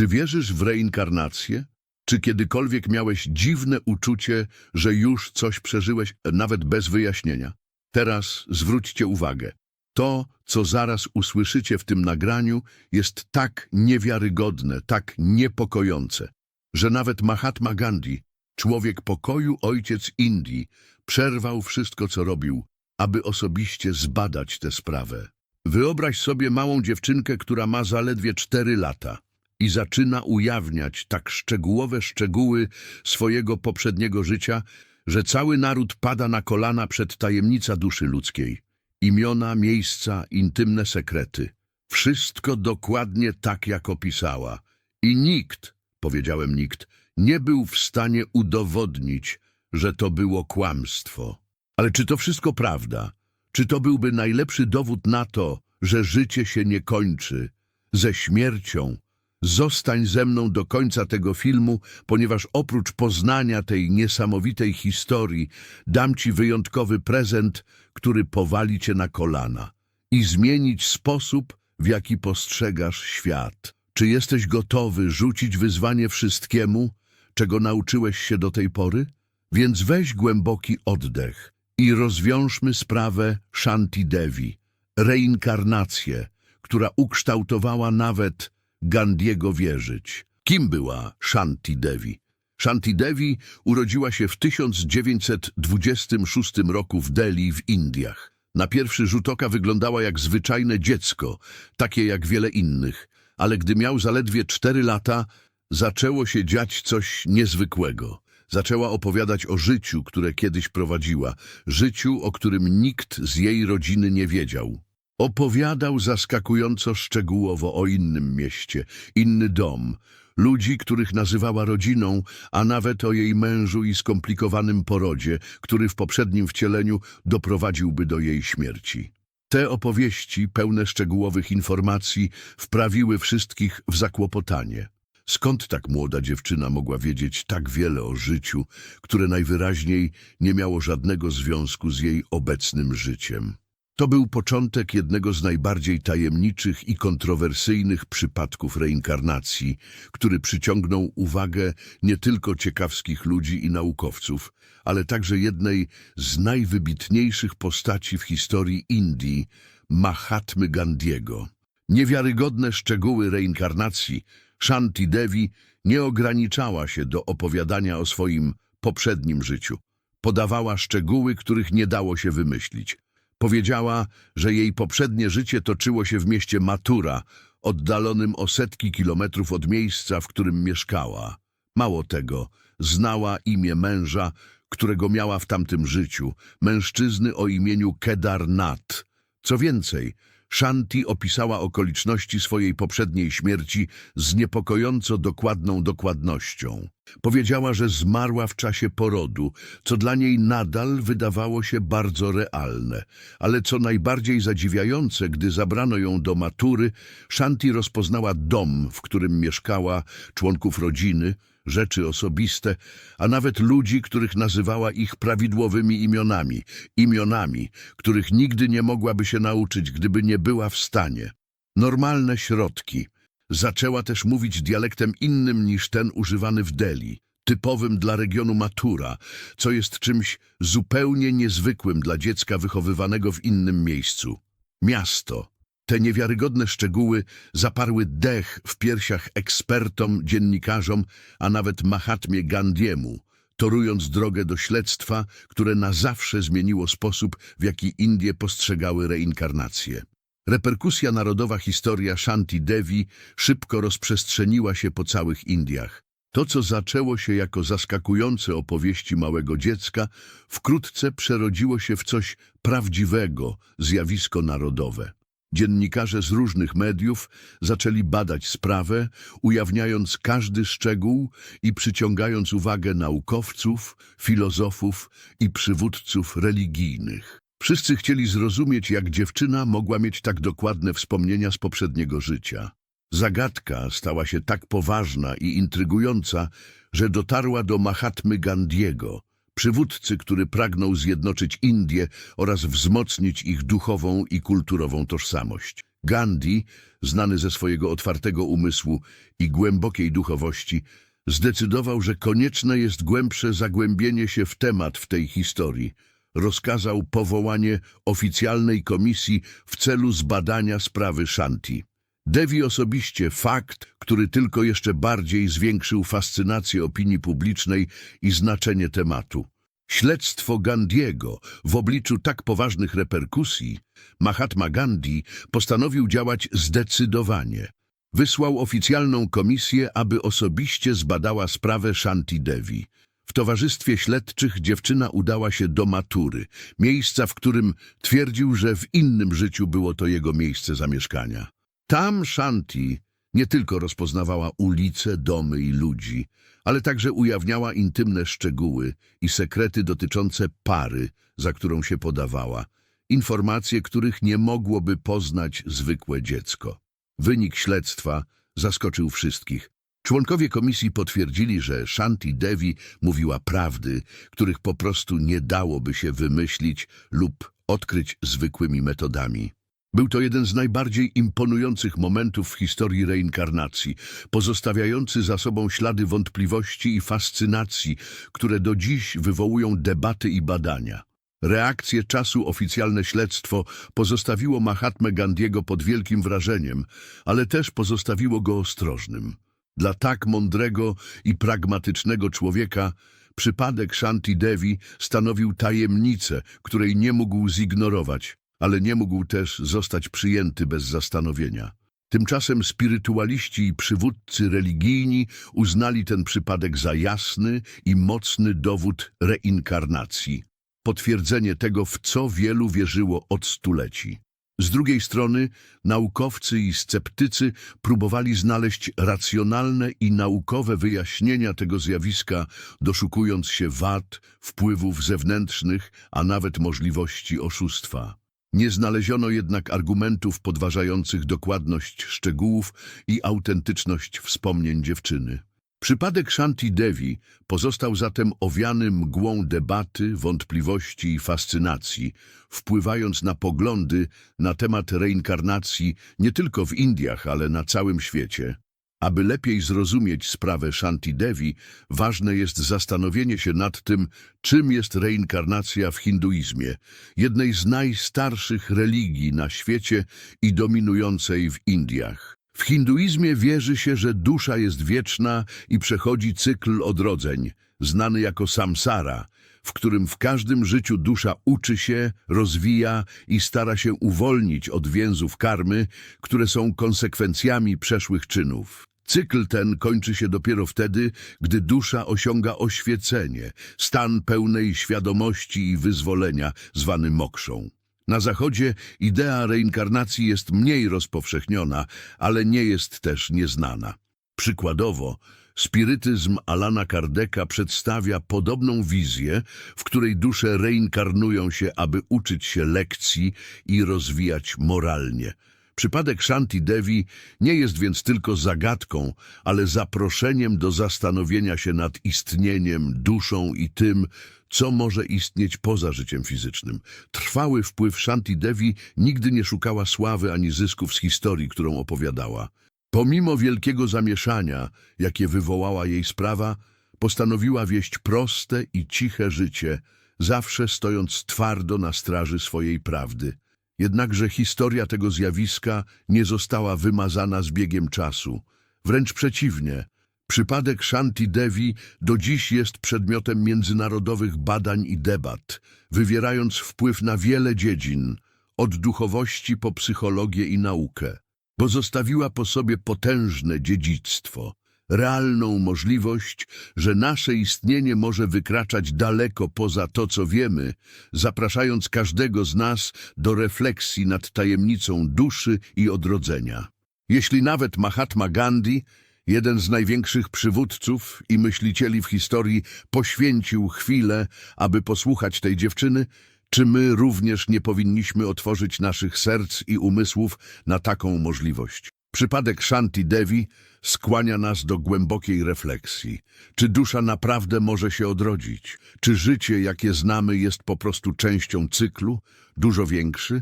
Czy wierzysz w reinkarnację? Czy kiedykolwiek miałeś dziwne uczucie, że już coś przeżyłeś, nawet bez wyjaśnienia? Teraz zwróćcie uwagę. To, co zaraz usłyszycie w tym nagraniu, jest tak niewiarygodne, tak niepokojące, że nawet Mahatma Gandhi, człowiek pokoju, ojciec Indii, przerwał wszystko, co robił, aby osobiście zbadać tę sprawę. Wyobraź sobie małą dziewczynkę, która ma zaledwie cztery lata i zaczyna ujawniać tak szczegółowe szczegóły swojego poprzedniego życia, że cały naród pada na kolana przed tajemnica duszy ludzkiej. Imiona, miejsca, intymne sekrety. Wszystko dokładnie tak, jak opisała. I nikt, powiedziałem nikt, nie był w stanie udowodnić, że to było kłamstwo. Ale czy to wszystko prawda? Czy to byłby najlepszy dowód na to, że życie się nie kończy? Ze śmiercią. Zostań ze mną do końca tego filmu, ponieważ oprócz poznania tej niesamowitej historii dam ci wyjątkowy prezent, który powali cię na kolana i zmienić sposób, w jaki postrzegasz świat. Czy jesteś gotowy rzucić wyzwanie wszystkiemu, czego nauczyłeś się do tej pory? Więc weź głęboki oddech i rozwiążmy sprawę Shanti Devi, reinkarnację, która ukształtowała nawet Gandiego wierzyć. Kim była Shanti Devi? Shanti Devi urodziła się w 1926 roku w Delhi w Indiach. Na pierwszy rzut oka wyglądała jak zwyczajne dziecko, takie jak wiele innych, ale gdy miał zaledwie cztery lata, zaczęło się dziać coś niezwykłego. Zaczęła opowiadać o życiu, które kiedyś prowadziła, życiu, o którym nikt z jej rodziny nie wiedział. Opowiadał zaskakująco szczegółowo o innym mieście, inny dom, ludzi, których nazywała rodziną, a nawet o jej mężu i skomplikowanym porodzie, który w poprzednim wcieleniu doprowadziłby do jej śmierci. Te opowieści, pełne szczegółowych informacji, wprawiły wszystkich w zakłopotanie. Skąd tak młoda dziewczyna mogła wiedzieć tak wiele o życiu, które najwyraźniej nie miało żadnego związku z jej obecnym życiem? To był początek jednego z najbardziej tajemniczych i kontrowersyjnych przypadków reinkarnacji, który przyciągnął uwagę nie tylko ciekawskich ludzi i naukowców, ale także jednej z najwybitniejszych postaci w historii Indii, Mahatmy Gandiego. Niewiarygodne szczegóły reinkarnacji Shanti Devi nie ograniczała się do opowiadania o swoim poprzednim życiu. Podawała szczegóły, których nie dało się wymyślić. Powiedziała, że jej poprzednie życie toczyło się w mieście Matura, oddalonym o setki kilometrów od miejsca, w którym mieszkała. Mało tego, znała imię męża, którego miała w tamtym życiu, mężczyzny o imieniu Kedar Nath. Co więcej, Shanti opisała okoliczności swojej poprzedniej śmierci z niepokojąco dokładną dokładnością. Powiedziała, że zmarła w czasie porodu, co dla niej nadal wydawało się bardzo realne. Ale co najbardziej zadziwiające, gdy zabrano ją do matury, Shanti rozpoznała dom, w którym mieszkała, członków rodziny, rzeczy osobiste, a nawet ludzi, których nazywała ich prawidłowymi imionami, imionami, których nigdy nie mogłaby się nauczyć, gdyby nie była w stanie. Normalne środki. Zaczęła też mówić dialektem innym niż ten używany w Delhi, typowym dla regionu Matura, co jest czymś zupełnie niezwykłym dla dziecka wychowywanego w innym miejscu. Miasto. Te niewiarygodne szczegóły zaparły dech w piersiach ekspertom, dziennikarzom, a nawet Mahatmie Gandiemu, torując drogę do śledztwa, które na zawsze zmieniło sposób, w jaki Indie postrzegały reinkarnację. Reperkusja narodowa historia Shanti Devi szybko rozprzestrzeniła się po całych Indiach. To, co zaczęło się jako zaskakujące opowieści małego dziecka, wkrótce przerodziło się w coś prawdziwego, zjawisko narodowe. Dziennikarze z różnych mediów zaczęli badać sprawę, ujawniając każdy szczegół i przyciągając uwagę naukowców, filozofów i przywódców religijnych. Wszyscy chcieli zrozumieć, jak dziewczyna mogła mieć tak dokładne wspomnienia z poprzedniego życia. Zagadka stała się tak poważna i intrygująca, że dotarła do Mahatmy Gandiego, przywódcy, który pragnął zjednoczyć Indie oraz wzmocnić ich duchową i kulturową tożsamość. Gandhi, znany ze swojego otwartego umysłu i głębokiej duchowości, zdecydował, że konieczne jest głębsze zagłębienie się w temat w tej historii. Rozkazał powołanie oficjalnej komisji w celu zbadania sprawy Shanti. Devi osobiście fakt, który tylko jeszcze bardziej zwiększył fascynację opinii publicznej i znaczenie tematu. Śledztwo Gandiego w obliczu tak poważnych reperkusji, Mahatma Gandhi postanowił działać zdecydowanie. Wysłał oficjalną komisję, aby osobiście zbadała sprawę Shanti Devi. W towarzystwie śledczych dziewczyna udała się do Matury, miejsca, w którym twierdził, że w innym życiu było to jego miejsce zamieszkania. Tam Shanti nie tylko rozpoznawała ulice, domy i ludzi, ale także ujawniała intymne szczegóły i sekrety dotyczące pary, za którą się podawała, informacje, których nie mogłoby poznać zwykłe dziecko. Wynik śledztwa zaskoczył wszystkich. Członkowie komisji potwierdzili, że Shanti Devi mówiła prawdy, których po prostu nie dałoby się wymyślić lub odkryć zwykłymi metodami. Był to jeden z najbardziej imponujących momentów w historii reinkarnacji, pozostawiający za sobą ślady wątpliwości i fascynacji, które do dziś wywołują debaty i badania. Reakcję czasu oficjalne śledztwo pozostawiło Mahatmę Gandiego pod wielkim wrażeniem, ale też pozostawiło go ostrożnym. Dla tak mądrego i pragmatycznego człowieka przypadek Shanti Devi stanowił tajemnicę, której nie mógł zignorować, ale nie mógł też zostać przyjęty bez zastanowienia. Tymczasem spirytualiści i przywódcy religijni uznali ten przypadek za jasny i mocny dowód reinkarnacji. Potwierdzenie tego, w co wielu wierzyło od stuleci. Z drugiej strony naukowcy i sceptycy próbowali znaleźć racjonalne i naukowe wyjaśnienia tego zjawiska, doszukując się wad, wpływów zewnętrznych, a nawet możliwości oszustwa. Nie znaleziono jednak argumentów podważających dokładność szczegółów i autentyczność wspomnień dziewczyny. Przypadek Shanti Devi pozostał zatem owiany mgłą debaty, wątpliwości i fascynacji, wpływając na poglądy na temat reinkarnacji nie tylko w Indiach, ale na całym świecie. Aby lepiej zrozumieć sprawę Shanti Devi, ważne jest zastanowienie się nad tym, czym jest reinkarnacja w hinduizmie, jednej z najstarszych religii na świecie i dominującej w Indiach. W hinduizmie wierzy się, że dusza jest wieczna i przechodzi cykl odrodzeń, znany jako samsara, w którym w każdym życiu dusza uczy się, rozwija i stara się uwolnić od więzów karmy, które są konsekwencjami przeszłych czynów. Cykl ten kończy się dopiero wtedy, gdy dusza osiąga oświecenie, stan pełnej świadomości i wyzwolenia, zwany mokrzą. Na Zachodzie idea reinkarnacji jest mniej rozpowszechniona, ale nie jest też nieznana. Przykładowo, spirytyzm Alana Kardeka przedstawia podobną wizję, w której dusze reinkarnują się, aby uczyć się lekcji i rozwijać moralnie. Przypadek Shanti Devi nie jest więc tylko zagadką, ale zaproszeniem do zastanowienia się nad istnieniem, duszą i tym, co może istnieć poza życiem fizycznym. Trwały wpływ Shanti Devi nigdy nie szukała sławy ani zysków z historii, którą opowiadała. Pomimo wielkiego zamieszania, jakie wywołała jej sprawa, postanowiła wieść proste i ciche życie, zawsze stojąc twardo na straży swojej prawdy. Jednakże historia tego zjawiska nie została wymazana z biegiem czasu. Wręcz przeciwnie, przypadek Shanti Devi do dziś jest przedmiotem międzynarodowych badań i debat, wywierając wpływ na wiele dziedzin, od duchowości po psychologię i naukę. Pozostawiła po sobie potężne dziedzictwo, realną możliwość, że nasze istnienie może wykraczać daleko poza to, co wiemy, zapraszając każdego z nas do refleksji nad tajemnicą duszy i odrodzenia. Jeśli nawet Mahatma Gandhi, jeden z największych przywódców i myślicieli w historii, poświęcił chwilę, aby posłuchać tej dziewczyny, czy my również nie powinniśmy otworzyć naszych serc i umysłów na taką możliwość? Przypadek Shanti Devi skłania nas do głębokiej refleksji. Czy dusza naprawdę może się odrodzić? Czy życie, jakie znamy, jest po prostu częścią cyklu, dużo większy,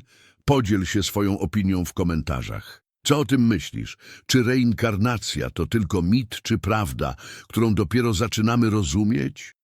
Podziel się swoją opinią w komentarzach. Co o tym myślisz? Czy reinkarnacja to tylko mit czy prawda, którą dopiero zaczynamy rozumieć?